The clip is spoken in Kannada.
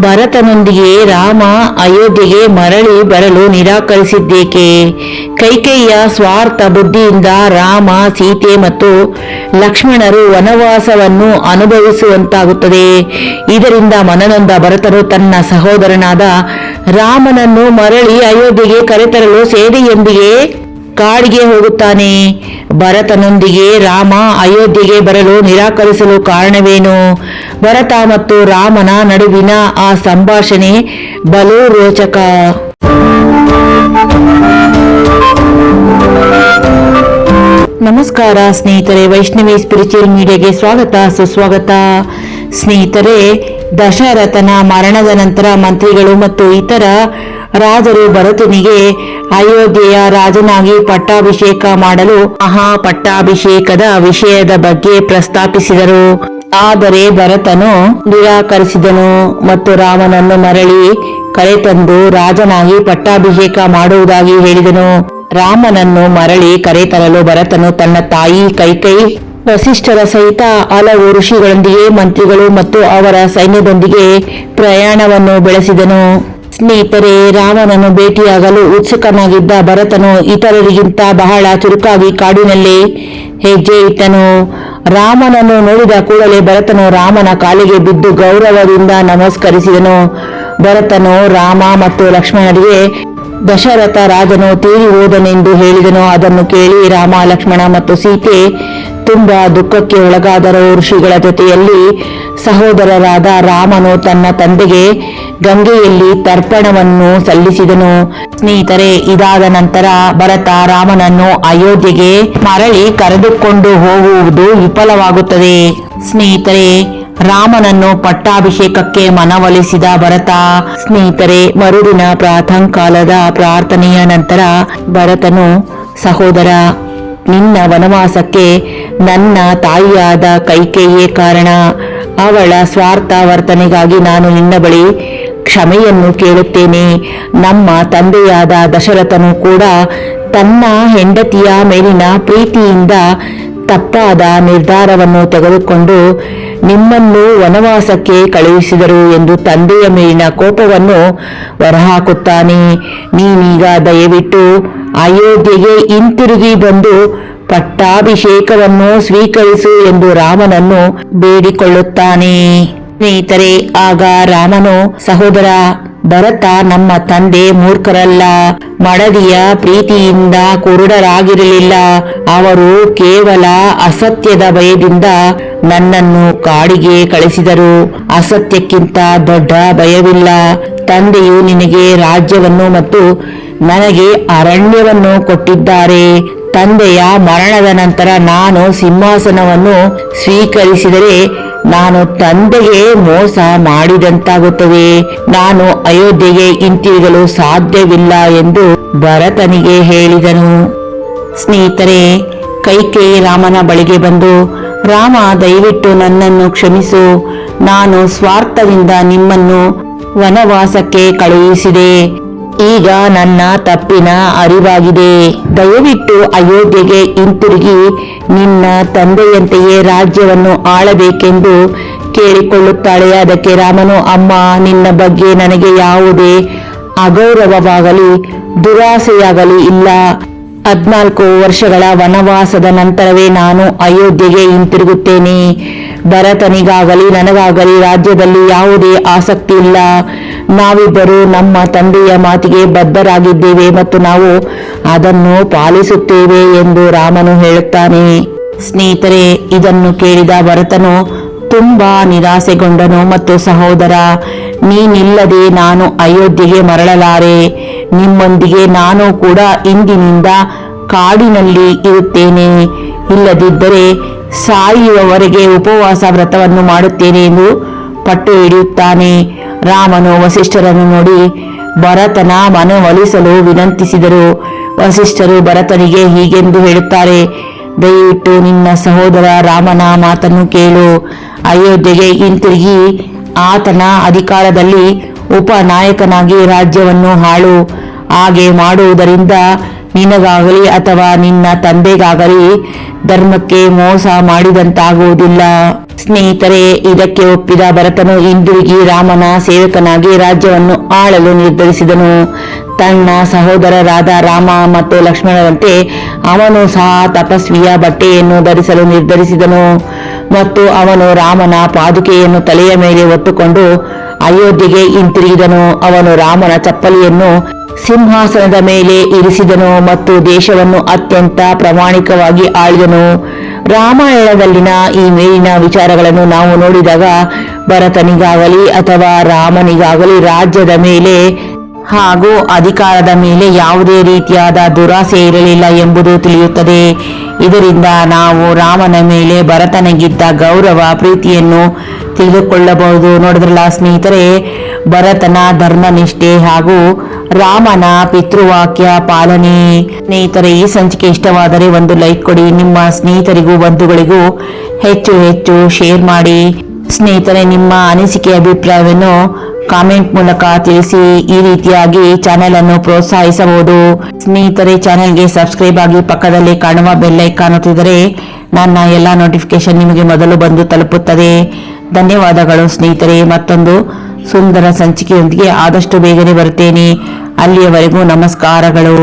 ಭರತನೊಂದಿಗೆ ರಾಮ ಅಯೋಧ್ಯೆಗೆ ಮರಳಿ ಬರಲು ನಿರಾಕರಿಸಿದ್ದೇಕೆ? ಕೈಕೇಯಿಯ ಸ್ವಾರ್ಥ ಬುದ್ಧಿಯಿಂದ ರಾಮ, ಸೀತೆ ಮತ್ತು ಲಕ್ಷ್ಮಣರು ವನವಾಸವನ್ನು ಅನುಭವಿಸುವಂತಾಗುತ್ತದೆ. ಇದರಿಂದ ಮನನೊಂದ ಭರತರು ತನ್ನ ಸಹೋದರನಾದ ರಾಮನನ್ನು ಮರಳಿ ಅಯೋಧ್ಯೆಗೆ ಕರೆತರಲು ಸೇನೆಯೊಂದಿಗೆ ಕಾಡಿಗೆ ಹೋಗುತ್ತಾನೆ. ಭರತನೊಂದಿಗೆ ರಾಮ ಅಯೋಧ್ಯೆಗೆ ಬರಲು ನಿರಾಕರಿಸಲು ಕಾರಣವೇನು? ಭರತ ಮತ್ತು ರಾಮನ ನಡುವಿನ ಆ ಸಂಭಾಷಣೆ ಬಲು ರೋಚಕ ನಮಸ್ಕಾರ ಸ್ನೇಹಿತರೆ, ವೈಷ್ಣವಿ ಸ್ಪಿರಿಚುವಲ್ ಮೀಡಿಯಾಗೆ ಸ್ವಾಗತ, ಸುಸ್ವಾಗತ. ಸ್ನೇಹಿತರೆ, ದಶರಥನ ಮರಣದ ನಂತರ ಮಂತ್ರಿಗಳು ಮತ್ತು ಇತರ ರಾಜರು ಭರತನಿಗೆ ಅಯೋಧ್ಯೆಯ ರಾಜನಾಗಿ ಪಟ್ಟಾಭಿಷೇಕ ಮಾಡಲು ಮಹಾ ಪಟ್ಟಾಭಿಷೇಕದ ವಿಷಯದ ಬಗ್ಗೆ ಪ್ರಸ್ತಾಪಿಸಿದರು. ಆದರೆ ಭರತನು ನಿರಾಕರಿಸಿದನು ಮತ್ತು ರಾಮನನ್ನು ಮರಳಿ ಕರೆತಂದು ರಾಜನಾಗಿ ಪಟ್ಟಾಭಿಷೇಕ ಮಾಡುವುದಾಗಿ ಹೇಳಿದನು. ರಾಮನನ್ನು ಮರಳಿ ಕರೆತರಲು ಭರತನು ತನ್ನ ತಾಯಿ ಕೈಕೈ ವಸಿಷ್ಠರ ಸಹಿತ ಹಲವು ಋಷಿಗಳೊಂದಿಗೆ ಮಂತ್ರಿಗಳು ಮತ್ತು ಅವರ ಸೈನ್ಯದೊಂದಿಗೆ ಪ್ರಯಾಣವನ್ನು ಬೆಳೆಸಿದನು. ಸ್ನೇಹಿತರೆ, ರಾಮನನ್ನು ಭೇಟಿಯಾಗಲು ಉತ್ಸುಕನಾಗಿದ್ದ ಭರತನು ಇತರರಿಗಿಂತ ಬಹಳ ಚುರುಕಾಗಿ ಕಾಡಿನಲ್ಲಿ ಹೆಜ್ಜೆ ಇಟ್ಟನು ರಾಮನನ್ನು ನೋಡಿದ ಕೂಡಲೇ ಭರತನು ರಾಮನ ಕಾಲಿಗೆ ಬಿದ್ದು ಗೌರವದಿಂದ ನಮಸ್ಕರಿಸಿದನು. ಭರತನು ರಾಮ ಮತ್ತು ಲಕ್ಷ್ಮಣರಿಗೆ, ದಶರಥ ರಾಜನು ತೀರಿ ಹೋದನೆಂದು ಹೇಳಿದನು. ಅದನ್ನು ಕೇಳಿ ರಾಮ, ಲಕ್ಷ್ಮಣ ಮತ್ತು ಸೀತೆ ತುಂಬಾ ದುಃಖಕ್ಕೆ ಒಳಗಾದರು ಋಷಿಗಳ ಜೊತೆಯಲ್ಲಿ ಸಹೋದರರಾದ ರಾಮನು ತನ್ನ ತಂದೆಗೆ ಗಂಗೆಯಲ್ಲಿ ತರ್ಪಣವನ್ನು ಸಲ್ಲಿಸಿದನು. ಸ್ನೇಹಿತರೆ, ಇದಾದ ನಂತರ ಭರತ ರಾಮನನ್ನು ಅಯೋಧ್ಯೆಗೆ ಮರಳಿ ಕರೆದುಕೊಂಡು ಹೋಗುವುದು ವಿಫಲವಾಗುತ್ತದೆ. ಸ್ನೇಹಿತರೆ, ರಾಮನನ್ನು ಪಟ್ಟಾಭಿಷೇಕಕ್ಕೆ ಮನವೊಲಿಸಿದ ಭರತ, ಸ್ನೇಹಿತರೆ, ಮರುದಿನ ಪ್ರಾತಃಕಾಲದ ಪ್ರಾರ್ಥನೆಯ ನಂತರ ಭರತನು, ಸಹೋದರ, ನಿನ್ನ ವನವಾಸಕ್ಕೆ ನನ್ನ ತಾಯಿಯಾದ ಕೈಕೇಯೇ ಕಾರಣ, ಅವಳ ಸ್ವಾರ್ಥ ವರ್ತನೆಗಾಗಿ ನಾನು ನಿನ್ನ ಬಳಿ ಕ್ಷಮೆಯನ್ನು ಕೇಳುತ್ತೇನೆ. ನಮ್ಮ ತಂದೆಯಾದ ದಶರಥನು ಕೂಡ ತನ್ನ ಹೆಂಡತಿಯ ಮೇಲಿನ ಪ್ರೀತಿಯಿಂದ ತಪ್ಪಾದ ನಿರ್ಧಾರವನ್ನು ತೆಗೆದುಕೊಂಡು ನಿಮ್ಮನ್ನು ವನವಾಸಕ್ಕೆ ಕಳುಹಿಸಿದರು ಎಂದು ತಂದೆಯ ಮೇಲಿನ ಕೋಪವನ್ನು ಹೊರಹಾಕುತ್ತಾನೆ. ನೀನೀಗ ದಯವಿಟ್ಟು ಅಯೋಧ್ಯೆಗೆ ಹಿಂತಿರುಗಿ ಬಂದು ಪಟ್ಟಾಭಿಷೇಕವನ್ನು ಸ್ವೀಕರಿಸು ಎಂದು ರಾಮನನ್ನು ಬೇಡಿಕೊಳ್ಳುತ್ತಾನೆ. ಸ್ನೇಹಿತರೆ, ಆಗ ರಾಮನು, ಸಹೋದರ, ಭರತ ನಮ್ಮ ತಂದೆ ಮೂರ್ಖರಲ್ಲ. ಮಡದಿಯ ಪ್ರೀತಿಯಿಂದ ಕುರುಡರಾಗಿರಲಿಲ್ಲ. ಅವರು ಕೇವಲ ಅಸತ್ಯದ ಭಯದಿಂದ ನನ್ನನ್ನು ಕಾಡಿಗೆ ಕಳಿಸಿದರು. ಅಸತ್ಯಕ್ಕಿಂತ ದೊಡ್ಡ ಭಯವಿಲ್ಲ. ತಂದೆಯು ನಿನಗೆ ರಾಜ್ಯವನ್ನು ಮತ್ತು ನನಗೆ ಅರಣ್ಯವನ್ನು ಕೊಟ್ಟಿದ್ದಾರೆ. ತಂದೆಯ ಮರಣದ ನಂತರ ನಾನು ಸಿಂಹಾಸನವನ್ನು ಸ್ವೀಕರಿಸಿದರೆ ನಾನು ತಂದೆಗೆ ಮೋಸ ಮಾಡಿದಂತಾಗುತ್ತದೆ ನಾನು ಅಯೋಧ್ಯೆಗೆ ಹಿಂತಿರುಗಲು ಸಾಧ್ಯವಿಲ್ಲ ಎಂದು ಭರತನಿಗೆ ಹೇಳಿದನು. ಸ್ನೇಹಿತರೆ, ಕೈಕೇ ರಾಮನ ಬಳಿಗೆ ಬಂದು, ರಾಮ ದಯವಿಟ್ಟು ನನ್ನನ್ನು ಕ್ಷಮಿಸು. ನಾನು ಸ್ವಾರ್ಥದಿಂದ ನಿಮ್ಮನ್ನು ವನವಾಸಕ್ಕೆ ಕಳುಹಿಸಿದೆ. ಈಗ ನನ್ನ ತಪ್ಪಿನ ಅರಿವಾಗಿದೆ. ದಯವಿಟ್ಟು ಅಯೋಧ್ಯೆಗೆ ಹಿಂತಿರುಗಿ. ನಿನ್ನ ತಂದೆಯಂತೆಯೇ ರಾಜ್ಯವನ್ನು ಆಳಬೇಕೆಂದು ಕೇಳಿಕೊಳ್ಳುತ್ತಾಳೆ. ಅದಕ್ಕೆ ರಾಮನು, ಅಮ್ಮ, ನಿನ್ನ ಬಗ್ಗೆ ನನಗೆ ಯಾವುದೇ ಅಗೌರವವಾಗಲಿ, ದುರಾಸೆಯಾಗಲಿ ಇಲ್ಲ. ಹದ್ನಾಲ್ಕು ವರ್ಷಗಳ ವನವಾಸದ ನಂತರವೇ ನಾನು ಅಯೋಧ್ಯೆಗೆ ಹಿಂತಿರುಗುತ್ತೇನೆ. ಭರತನಿಗಾಗಲಿ, ನನಗಾಗಲಿ ರಾಜ್ಯದಲ್ಲಿ ಯಾವುದೇ ಆಸಕ್ತಿ ಇಲ್ಲ. ನಾವಿಬ್ಬರು ನಮ್ಮ ತಂದೆಯ ಮಾತಿಗೆ ಬದ್ಧರಾಗಿದ್ದೇವೆ ಮತ್ತು ನಾವು ಅದನ್ನು ಪಾಲಿಸುತ್ತೇವೆ ಎಂದು ರಾಮನು ಹೇಳುತ್ತಾನೆ. ಸ್ನೇಹಿತರೆ, ಇದನ್ನು ಕೇಳಿದ ಭರತನು ತುಂಬಾ ನಿರಾಸೆಗೊಂಡನು ಮತ್ತು ಸಹೋದರ ನೀನಿಲ್ಲದೆ ನಾನು ಅಯೋಧ್ಯೆಗೆ ಮರಳಲಾರೆ. ನಿಮ್ಮೊಂದಿಗೆ ನಾನು ಕೂಡ ಇಂದಿನಿಂದ ಕಾಡಿನಲ್ಲಿ ಇರುತ್ತೇನೆ. ಇಲ್ಲದಿದ್ದರೆ ಸಾಯುವವರೆಗೆ ಉಪವಾಸ ವ್ರತವನ್ನು ಮಾಡುತ್ತೇನೆ ಎಂದು ಪಟ್ಟು ಹಿಡಿಯುತ್ತಾನೆ. ರಾಮನು ವಸಿಷ್ಠರನ್ನು ನೋಡಿ ಭರತನ ಮನವೊಲಿಸಲು ವಿನಂತಿಸಿದರು. ವಸಿಷ್ಠರು ಭರತನಿಗೆ ಹೀಗೆಂದು ಹೇಳುತ್ತಾರೆ, ದಯವಿಟ್ಟು ನಿನ್ನ ಸಹೋದರ ರಾಮನ ಮಾತನ್ನು ಕೇಳು. ಅಯೋಧ್ಯೆಗೆ ಹಿಂತಿರುಗಿ ಆತನ ಅಧಿಕಾರದಲ್ಲಿ ಉಪನಾಯಕನಾಗಿ ರಾಜ್ಯವನ್ನು ಹಾಳು ಹಾಗೆ ಮಾಡುವುದರಿಂದ ನಿನಗಾಗಲಿ ಅಥವಾ ನಿನ್ನ ತಂದೆಗಾಗಲಿ ಧರ್ಮಕ್ಕೆ ಮೋಸ ಮಾಡಿದಂತಾಗುವುದಿಲ್ಲ. ಸ್ನೇಹಿತರೆ, ಇದಕ್ಕೆ ಒಪ್ಪಿದ ಭರತನು ಹಿಂದಿರುಗಿ ರಾಮನ ಸೇವಕನಾಗಿ ರಾಜ್ಯವನ್ನು ಆಳಲು ನಿರ್ಧರಿಸಿದನು. ತನ್ನ ಸಹೋದರರಾದ ರಾಮ ಮತ್ತು ಲಕ್ಷ್ಮಣರಂತೆ ಅವನು ಸಹ ತಪಸ್ವಿಯ ಬಟ್ಟೆಯನ್ನು ಧರಿಸಲು ನಿರ್ಧರಿಸಿದನು. ಮತ್ತು ಅವನು ರಾಮನ ಪಾದುಕೆಯನ್ನು ತಲೆಯ ಮೇಲೆ ಒತ್ತುಕೊಂಡು ಅಯೋಧ್ಯೆಗೆ ಹಿಂತಿರುಗಿದನು. ಅವನು ರಾಮನ ಚಪ್ಪಲಿಯನ್ನು ಸಿಂಹಾಸನದ ಮೇಲೆ ಇರಿಸಿದನು ಮತ್ತು ದೇಶವನ್ನು ಅತ್ಯಂತ ಪ್ರಾಮಾಣಿಕವಾಗಿ ಆಳಿದನು. ರಾಮಾಯಣದಲ್ಲಿನ ಈ ಮೇಲಿನ ವಿಚಾರಗಳನ್ನು ನಾವು ನೋಡಿದಾಗ ಭರತನಿಗಾಗಲಿ ಅಥವಾ ರಾಮನಿಗಾಗಲಿ ರಾಜ್ಯದ ಮೇಲೆ ಹಾಗೂ ಅಧಿಕಾರದ ಮೇಲೆ ಯಾವುದೇ ರೀತಿಯಾದ ದುರಾಸೆ ಇರಲಿಲ್ಲ ಎಂಬುದು ತಿಳಿಯುತ್ತದೆ. ಇದರಿಂದ ನಾವು ರಾಮನ ಮೇಲೆ ಭರತನಿಗಿದ್ದ ಗೌರವ, ಪ್ರೀತಿಯನ್ನು ತಿಳಿದುಕೊಳ್ಳಬಹುದು. ನೋಡಿದ್ರಲ್ಲ ಸ್ನೇಹಿತರೆ, ಭರತನ ಧರ್ಮನಿಷ್ಠೆ ಹಾಗೂ ರಾಮನ ಪಿತೃವಾಕ್ಯ ಪಾಲನೆ. ಸ್ನೇಹಿತರೆ, ಈ ಸಂಚಿಕೆ ಇಷ್ಟವಾದರೆ ಒಂದು ಲೈಕ್ ಕೊಡಿ. ನಿಮ್ಮ ಸ್ನೇಹಿತರಿಗೂ, ಬಂಧುಗಳಿಗೂ ಹೆಚ್ಚು ಹೆಚ್ಚು ಶೇರ್ ಮಾಡಿ. ಸ್ನೇಹಿತರೆ, ನಿಮ್ಮ ಅನಿಸಿಕೆ, ಅಭಿಪ್ರಾಯವನ್ನು ಕಾಮೆಂಟ್ ಮೂಲಕ ತಿಳಿಸಿ ಈ ರೀತಿಯಾಗಿ ಚಾನೆಲ್ ಅನ್ನು ಪ್ರೋತ್ಸಾಹಿಸಬಹುದು. ಸ್ನೇಹಿತರೆ, ಚಾನೆಲ್ಗೆ ಸಬ್ಸ್ಕ್ರೈಬ್ ಆಗಿ ಪಕ್ಕದಲ್ಲಿ ಕಾಣುವ ಬೆಲ್ ಐಕಾನ್ ಒತ್ತಿದರೆ ನನ್ನ ಎಲ್ಲ ನೋಟಿಫಿಕೇಶನ್ ನಿಮಗೆ ಮೊದಲು ಬಂದು ತಲುಪುತ್ತದೆ. ಧನ್ಯವಾದಗಳು ಸ್ನೇಹಿತರೆ. ಮತ್ತೊಂದು ಸುಂದರ ಸಂಚಿಕೆಯೊಂದಿಗೆ ಆದಷ್ಟು ಬೇಗನೆ ಬರುತ್ತೇನೆ. ಅಲ್ಲಿಯವರೆಗೂ ನಮಸ್ಕಾರಗಳು.